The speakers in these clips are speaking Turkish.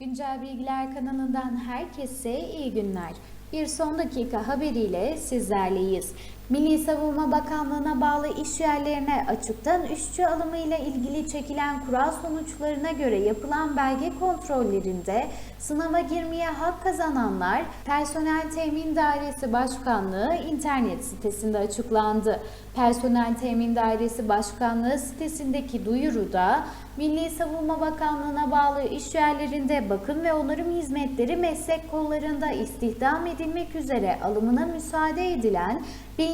Güncel Bilgiler kanalından herkese iyi günler. Bir son dakika haberiyle sizlerleyiz. Milli Savunma Bakanlığı'na bağlı iş yerlerine açıktan işçi alımıyla ilgili çekilen kural sonuçlarına göre yapılan belge kontrollerinde sınava girmeye hak kazananlar Personel Temin Dairesi Başkanlığı internet sitesinde açıklandı. Personel Temin Dairesi Başkanlığı sitesindeki duyuruda Milli Savunma Bakanlığı'na bağlı iş yerlerinde bakım ve onarım hizmetleri meslek kollarında istihdam edilmek üzere alımına müsaade edilen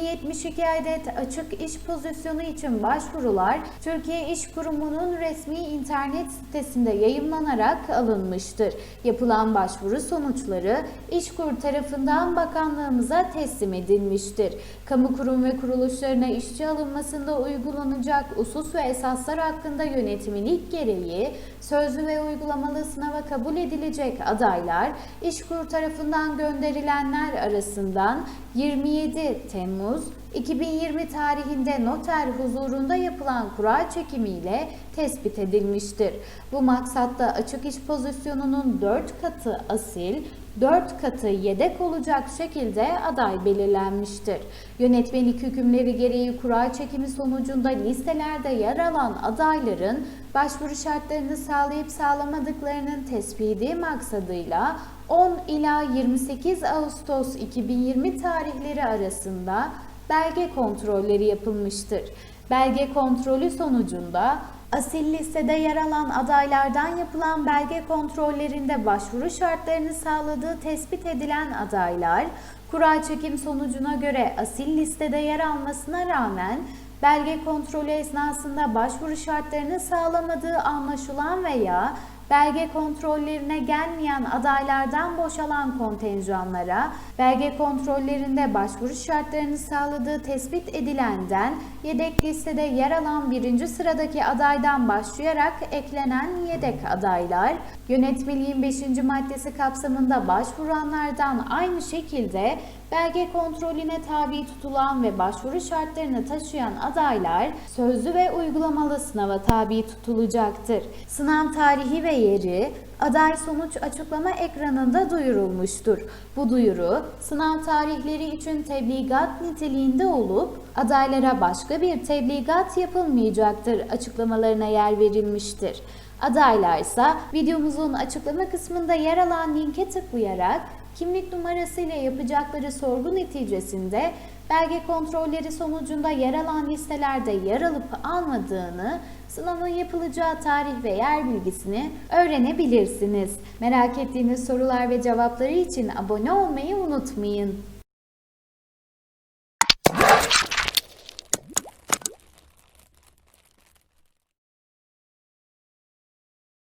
1072 adet açık iş pozisyonu için başvurular Türkiye İş Kurumu'nun resmi internet sitesinde yayımlanarak alınmıştır. Yapılan başvuru sonuçları İşkur tarafından bakanlığımıza teslim edilmiştir. Kamu kurum ve kuruluşlarına işçi alınmasında uygulanacak usus ve esaslar hakkında yönetmelik gereği sözlü ve uygulamalı sınava kabul edilecek adaylar İşkur tarafından gönderilenler arasından 27 Temmuz 2020 tarihinde noter huzurunda yapılan kura çekimiyle tespit edilmiştir. Bu maksatta açık iş pozisyonunun 4 katı asil, 4 katı yedek olacak şekilde aday belirlenmiştir. Yönetmelik hükümleri gereği kura çekimi sonucunda listelerde yer alan adayların başvuru şartlarını sağlayıp sağlamadıklarının tespiti maksadıyla 10 ila 28 Ağustos 2020 tarihleri arasında belge kontrolleri yapılmıştır. Belge kontrolü sonucunda asil listede yer alan adaylardan yapılan belge kontrollerinde başvuru şartlarını sağladığı tespit edilen adaylar, kura çekim sonucuna göre asil listede yer almasına rağmen belge kontrolü esnasında başvuru şartlarını sağlamadığı anlaşılan veya belge kontrollerine gelmeyen adaylardan boşalan kontenjanlara, belge kontrollerinde başvuru şartlarını sağladığı tespit edilenden yedek listede yer alan birinci sıradaki adaydan başlayarak eklenen yedek adaylar, yönetmeliğin 5. maddesi kapsamında başvuranlardan aynı şekilde belge kontrolüne tabi tutulan ve başvuru şartlarını taşıyan adaylar sözlü ve uygulamalı sınava tabi tutulacaktır. Sınav tarihi ve yeri aday sonuç açıklama ekranında duyurulmuştur. Bu duyuru sınav tarihleri için tebligat niteliğinde olup adaylara başka bir tebligat yapılmayacaktır açıklamalarına yer verilmiştir. Adaylar ise videomuzun açıklama kısmında yer alan linke tıklayarak kimlik numarasıyla yapacakları sorgu neticesinde belge kontrolleri sonucunda yer alan listelerde yer alıp almadığını, sınavın yapılacağı tarih ve yer bilgisini öğrenebilirsiniz. Merak ettiğiniz sorular ve cevapları için abone olmayı unutmayın.